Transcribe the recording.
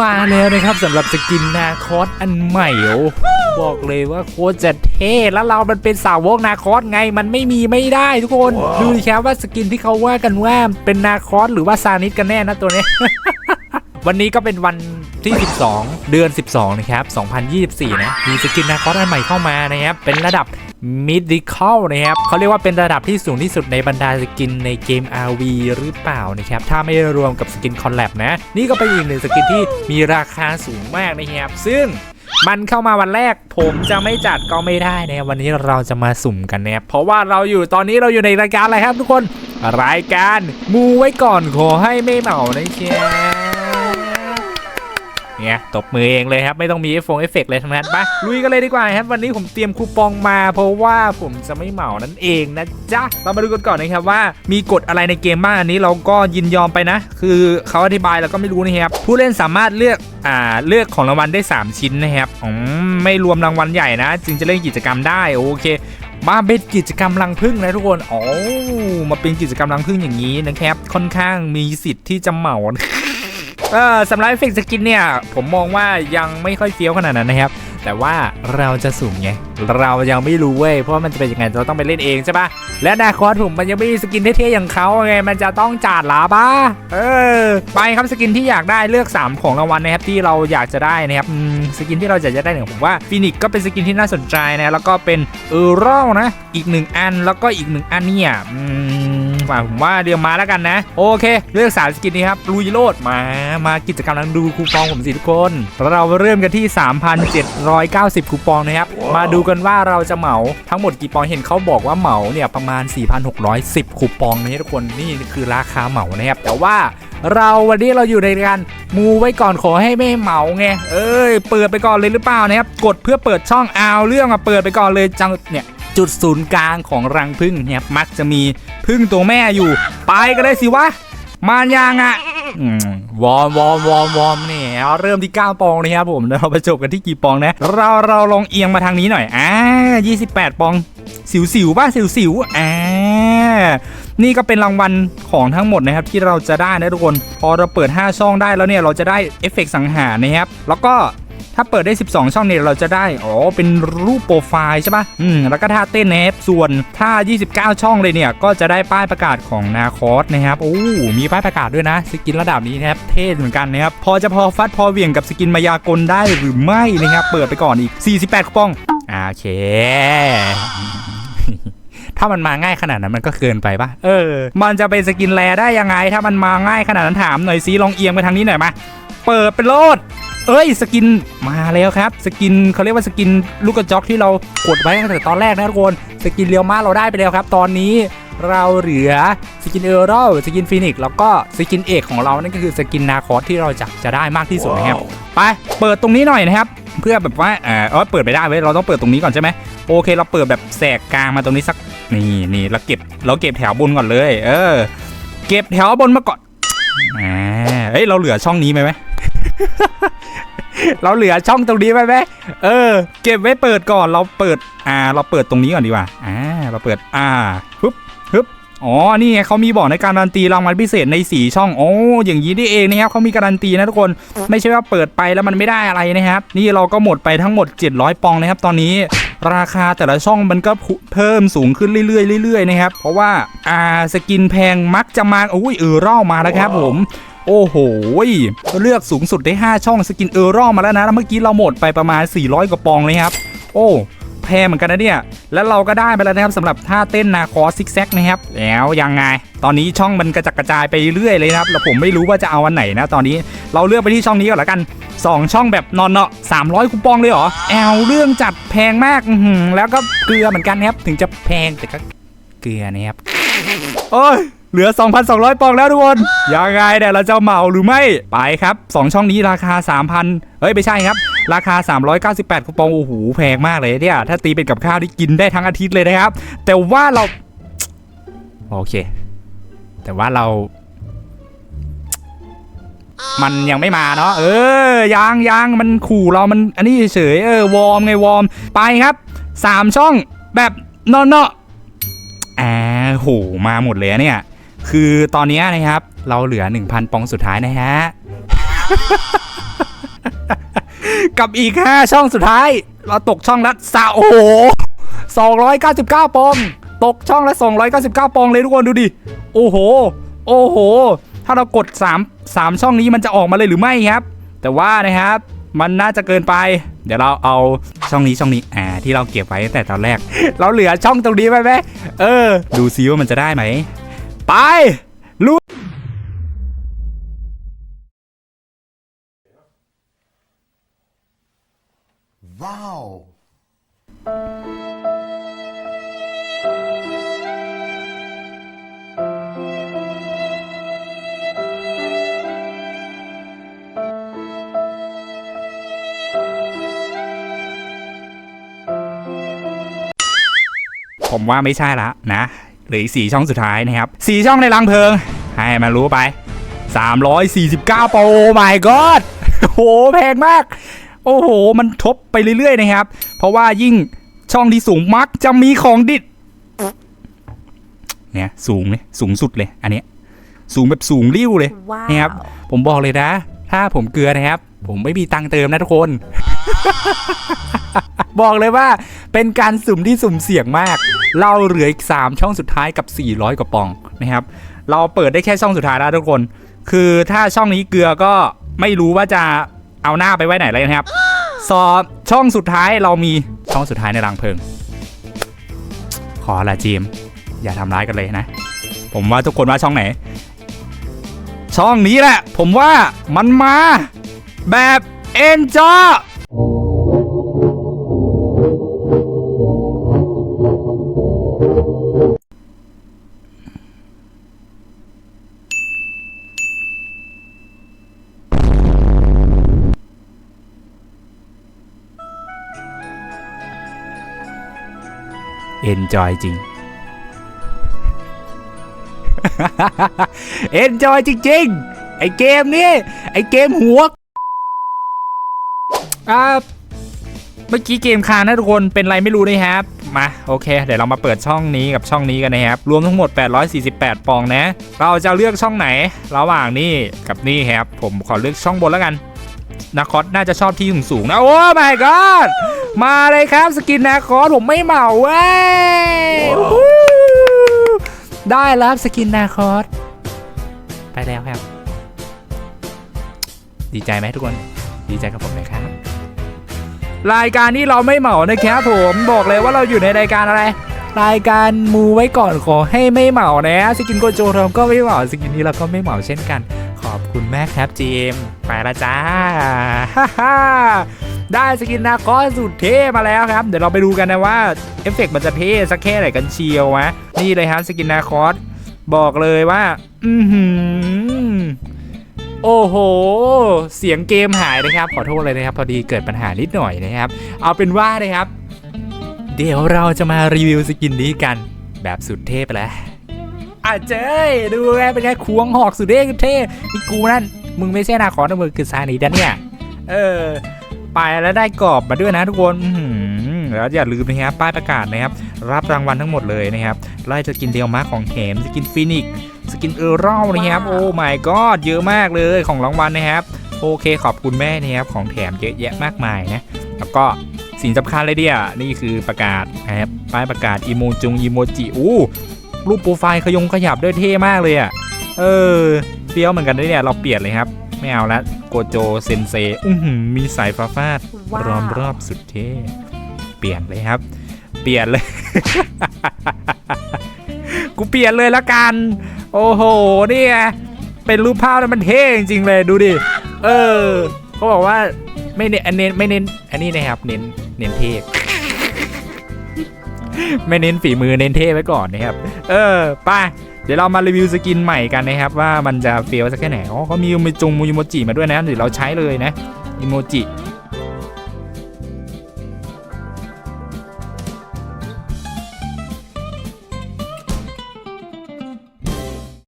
มาแล้วนะครับสำหรับสกินนาคอสอันใหม่โอ้โหบอกเลยว่าโคตรจะเท่แล้วเรามันเป็นสาวกนาคอสไงมันไม่มีไม่ได้ทุกคน ดูดิครับว่าสกินที่เขาว่ากันว่าเป็นนาคอสหรือว่าซานิสกันแน่นะตัวเนี้ย วันนี้ก็เป็นวันที่ 12 เดือน 12 นะครับ 2024 นะ มีสกินนาคอสอันใหม่เข้ามานะครับ เป็นระดับ Mythical นะครับเขาเรียกว่าเป็นระดับที่สูงที่สุดในบรรดาสกินในเกม RV หรือเปล่านะครับ ถ้าไม่รวมกับสกินคอลแลบนะ นี่ก็เป็นอีกหนึ่งสกินที่มีราคาสูงมากนะครับ ซึ่งมันเข้ามาวันแรกผมจะไม่จัดก็ไม่ได้นะวันนี้เราจะมาสุ่มกันนะครับเพราะว่าเราอยู่ตอนนี้เราอยู่ในรายการอะไรครับทุกคน รายการมูไว้ก่อนขอให้ไม่เหมานะครับ เนี่ยตบมือเองเลยครับ ไม่ต้องมีเอฟฟงเอฟเฟกเลยทั้งนั้นปะลุยกันเลยดีกว่าครับ วันนี้ผมเตรียมคูปองมาเพราะว่าผมจะไม่เหมานั่นเองนะจ๊ะเรามาดูกันก่อนนะครับว่ามีกฎอะไรในเกมบ้างอันนี้เราก็ยินยอมไปนะ คือเขาอธิบายเราก็ไม่รู้นะครับผู้เล่นสามารถเลือกอ่าเลือกของรางวัลได้ 3 ชิ้นนะครับอืมไม่รวมรางวัลใหญ่นะ จึงจะเล่นกิจกรรมได้โอเคมาเป็นกิจกรรมรังพึ่งนะทุกคนอ๋อมาเป็นกิจกรรมรังพึ่งอย่างนี้นะครับ ค่อนข้างมีสิทธิ์ที่จะเหมา เออสำหรับเอฟเฟกต์สกินเนี่ย ผมมองว่ายังไม่ค่อยเฟี้ยวขนาดนั้นนะครับ แต่ว่าเราจะสุ่มไง เรายังไม่รู้เว้ย เพราะมันจะเป็นยังไง เราต้องไปเล่นเองใช่ปะและนาคอสผมมันยังไม่มีสกินเท่ๆอย่างเขาไง มันจะต้องจัดหลาบ้าเออ ไปครับสกินที่อยากได้เลือก 3 ของรางวัลนะครับที่เราอยากจะได้นะครับสกินที่เราอยากจะได้เนี่ยผมว่าฟินิกก็เป็นสกินที่น่าสนใจนะ แล้วก็เป็นเออร์รัลนะ อีกหนึ่งอัน แล้วก็อีกหนึ่งอันเนี่ย อืมว่าผมว่าเดี๋ยวมาแล้วกันนะ โอเค เลือกสามสกินนี้ครับลุยโลดมา มากิจกรรมนังดูคูปองผมสิทุกคน เราเริ่มกันที่ 3,790 คูปองนะครับ มาดูกันว่าเราจะเหมาทั้งหมดกี่ปองเห็นเขาบอกว่าเหมาเนี่ยประมาณ 4,610 คูปองนะทุกคนนี่คือราคาเหมานะครับแต่ว่าเราวันนี้เราอยู่ในการมูไว้ก่อนขอให้ไม่เหมาไงเอ้ยเปิดไปก่อนเลยหรือเปล่านะครับกดเพื่อเปิดช่องเอาเรื่องมาเปิดไปก่อนเลยจังเนี่ย จุดศูนย์กลางของรังพึ่งเนี่ยมักจะมีพึ่งตัวแม่อยู่ ไปกันเลยสิวะมานยังอะวอร์มวอร์มวอร์มวอร์มเนี่ยเริ่มที่ 9 ปองนะครับผมเราไปจบกันที่กี่ปองนะ เราเราลองเอียงมาทางนี้หน่อยอ่า28 ปอง สิวสิวป่ะสิวสิวอ่านี่ก็เป็นรางวัลของทั้งหมดนะครับที่เราจะได้นะทุกคน พอเราเปิด 5 ช่องได้แล้วเนี่ยเราจะได้เอฟเฟกต์สังหารนะครับแล้วก็ ถ้าเปิดได้ 12 ช่องเนี่ยเราจะได้ อ๋อ เป็นรูปโปรไฟล์ใช่ปะอืม แล้วก็ท่าเต้นนะครับส่วนถ้า 29 ช่องเลยเนี่ย ก็จะได้ป้ายประกาศของนาคอสนะครับ โอ้ มีป้ายประกาศด้วยนะ สกินระดับนี้นะครับ เท่เหมือนกันนะครับ พอจะพอฟัดพอเวี่ยงกับสกินมายากลได้หรือไม่นะครับ เปิดไปก่อนอีก 48คูปอง โอเคถ้ามันมาง่ายขนาดนั้นมันก็เกินไปปะเออ มันจะเป็นสกินแรได้ยังไง ถ้ามันมาง่ายขนาดนั้นถามหน่อยซิลองเอียงไปทางนี้หน่อยมา เปิดเป็นโลด เอ้ยสกินมาแล้วครับ สกินเขาเรียกว่าสกินลูกกระจอกที่เรากดไว้ตั้งแต่ตอนแรกนะทุกคนสกินเรียวมาเราได้ไปแล้วครับ ตอนนี้เราเหลือสกินเออร์รัลสกินฟินิกแล้วก็สกินเอกของเรานั่นก็คือสกินนาคอสที่เราจะจะได้มากที่สุดนะครับไปเปิดตรงนี้หน่อยนะครับเพื่อแบบว่าเออเออเปิดไปได้เว้ยเราต้องเปิดตรงนี้ก่อนใช่ไหมโอเค เราเปิดแบบแสกกลางมาตรงนี้สักนี่นี่เราเก็บเราเก็บแถวบนก่อนเลย เออ เก็บแถวบนมาก่อนอ่าเฮ้ยเราเหลือช่องนี้ไหมไหม เราเหลือช่องตรงนี้ไว้ไหมเออ เก็บไว้เปิดก่อนเราเปิด อ่า เราเปิดตรงนี้ก่อนดีกว่าอ่าเราเปิดอ่าฮึบฮึบอ๋อ นี่ไงเขามีบอกในการันตีรางวัลพิเศษในสีช่อง โอ้ อย่างนี้นี่เองนะครับเขามีการันตีนะทุกคน ไม่ใช่ว่าเปิดไปแล้วมันไม่ได้อะไรนะครับ นี่เราก็หมดไปทั้งหมด 700 ปองนะครับ ตอนนี้ราคาแต่ละช่องมันก็เพิ่มสูงขึ้นเรื่อยๆเรื่อยๆนะครับ เพราะว่า อ่า สกินแพงมักจะมา อุ้ยเออร่ามาแล้วครับผม โอ้โห เลือกสูงสุดได้ 5 ช่องสกินเออร์รอมาแล้วนะ เมื่อกี้เราหมดไปประมาณ 400 กว่าปองเลยครับ โอ้แพงเหมือนกันนะเนี่ย แล้วเราก็ได้ไปแล้วนะครับสำหรับท่าเต้นนาคอซิกแซกนะครับ แล้วยังไง ตอนนี้ช่องมันกระจัดกระจายไปเรื่อยเลยนะครับแล้วผมไม่รู้ว่าจะเอาวันไหนนะตอนนี้เราเลือกไปที่ช่องนี้ก่อนละกัน 2 ช่องแบบนอนเนาะ300คูปองเลยเหรอแอลเรื่องจัดแพงมากแล้วก็เกลือเหมือนกันนะครับถึงจะแพงแต่ก็เกลือนะครับโอ้ย เหลือ 2,200 ปองแล้วทุกคน ยังไงเนี่ยเราจะเหมาหรือไม่ ไปครับ 2 ช่องนี้ราคา 3,000 เฮ้ย ไม่ใช่ครับ ราคา 398คูปอง โอ้โห แพงมากเลยเนี่ย ถ้าตีเป็นกับข้าวที่กินได้ทั้งอาทิตย์เลยนะครับ แต่ว่าเรา โอเค แต่ว่าเรา มันยังไม่มาเนาะ เออ ยังยังมันขู่เรา มัน อันนี้เฉย เออ วอร์มไงวอร์ม ไปครับ 3 ช่องแบบเนาะเนาะอ่าโห มาหมดเลยเนี่ย คือตอนนี้นะครับ เราเหลือ 1,000 ปองสุดท้ายนะฮะ กับอีก 5 ช่องสุดท้าย เราตกช่องละสาโอ้โห299 ปอง ตกช่องละ 299 ปองเลยทุกคนดูดิ โอ้โห โอ้โห ถ้าเรากด 3 3 ช่องนี้มันจะออกมาเลยหรือไม่ครับ แต่ว่านะครับ มันน่าจะเกินไป เดี๋ยวเราเอาช่องนี้ช่องนี้อ่าที่เราเก็บไว้ตั้งแต่ตอนแรก เราเหลือช่องตรงนี้ไว้ไหมเออ ดูซิว่ามันจะได้ไหม ไปลุย Wow. ผมว่าไม่ใช่ละนะ เหลืออีกสี่ช่องสุดท้ายนะครับสี่ช่องในรังเพลิง ให้มันรู้ไป 349 โปร my god โอ้โหแพงมาก โอ้โห มันทบไปเรื่อยๆนะครับ เพราะว่ายิ่งช่องที่สูงมักจะมีของดิดเนี่ยสูงเลยสูงสุดเลย อันเนี้ยสูงแบบสูงริ้วเลยว้าวนะครับผมบอกเลยนะ ถ้าผมเกลือนะครับ ผมไม่มีตังค์เติมนะทุกคน บอกเลยว่าเป็นการสุ่มที่สุ่มเสี่ยงมาก เราเหลืออีก 3 ช่องสุดท้ายกับ 400 กว่าปองนะครับ เราเปิดได้แค่ช่องสุดท้ายแล้วทุกคน คือถ้าช่องนี้เกลือก็ไม่รู้ว่าจะเอาหน้าไปไว้ไหนเลยนะครับ สอบช่องสุดท้ายเรามีช่องสุดท้ายในรังเพลิง ขอละจีม อย่าทำร้ายกันเลยนะ ผมว่าทุกคนว่าช่องไหน ช่องนี้แหละ ผมว่ามันมาแบบเอ็นจอ เอนจอยจริง เอนจอยจริงๆ ไอเกมนี้ ไอเกมหัวอ่าเมื่อกี้เกมคางนะทุกคนเป็นไรไม่รู้นะครับ มาโอเค เดี๋ยวเรามาเปิดช่องนี้กับช่องนี้กันนะครับ รวมทั้งหมด 848 ปองนะ เราจะเลือกช่องไหน ระหว่างนี่กับนี่ครับ ผมขอเลือกช่องบนแล้วกัน นาคอสน่าจะชอบที่สูงๆนะ โอ้ my god มาเลยครับสกินนาคอสผมไม่เหมาเว้ยวู้ได้แล้วครับสกินนาคอสไปแล้วครับ ดีใจไหมทุกคน ดีใจกับผมเลยครับ รายการนี้เราไม่เหมานะครับผมบอกเลยว่าเราอยู่ในรายการอะไร รายการมูไว้ก่อนขอให้ไม่เหมานะ สกินโกโจเราก็ไม่เหมาสกินนี้เราก็ไม่เหมาเช่นกัน ขอบคุณแม่ครับจีมไปละจ้าได้สกินนาคอสสุดเท่มาแล้วครับ เดี๋ยวเราไปดูกันนะว่าเอฟเฟกต์มันจะเท่สักแค่ไหนกันเชียววะนี่เลยครับสกินนาคอสบอกเลยว่า อือหือโอ้โห เสียงเกมหายนะครับ ขอโทษเลยนะครับ พอดีเกิดปัญหานิดหน่อยนะครับ เอาเป็นว่านะครับ เดี๋ยวเราจะมารีวิวสกินนี้กัน แบบสุดเท่ไปแล้วอะเจ้ยดูไงเป็นไงควงหอกสุดเท่เท่นี่กูนั่นมึงไม่ใช่นาคอนนะมึงคือซานีดันเนี่ย เออไปแล้วได้กรอบมาด้วยนะทุกคนอื้อหือแล้วอย่าลืมนะครับป้ายประกาศนะครับ รับรางวัลทั้งหมดเลยนะครับไล่จะกินเดียวมาของแถมสกินฟินิกสกินเออร์รัลนะครับ โอ้ my god เยอะมากเลยของรางวัลนะครับ โอเคขอบคุณแม่นะครับของแถมเยอะแยะมากมายนะ แล้วก็ สิ่งสำคัญเลยเดียนี่คือประกาศนะครับป้ายประกาศอีโมจุงอีโมจิอู้รูปโปรไฟล์ขยงขยับด้วยเท่มากเลยอะเออเฟี้ยวเหมือนกันด้วยเนี่ยเราเปลี่ยนเลยครับ ไม่เอาละโกโจเซนเซอื้อหือมีสายฟ้าฟาดว้าวรอมรอบสุดเท่เปลี่ยนเลยครับ เปลี่ยนเลย กูเปลี่ยนเลยละกัน โอ้โหนี่ไงเป็นรูปภาพแล้วมันเท่จริงๆเลยดูดิ เออเขาบอกว่าไม่เน้นอันเน้นไม่เน้นอันนี้นะครับเน้น เน้นเทพไม่เน้นฝีมือเน้นเทพไว้ก่อนนะครับ เออไป้าเดี๋ยวเรามารีวิวสกินใหม่กันนะครับ ว่ามันจะเฟี้ยวสักแค่ไหนอ๋อเขามีอีโมจงมีอีโมจิมาด้วยนะเดี๋ยวเราใช้เลยนะอิโมจิ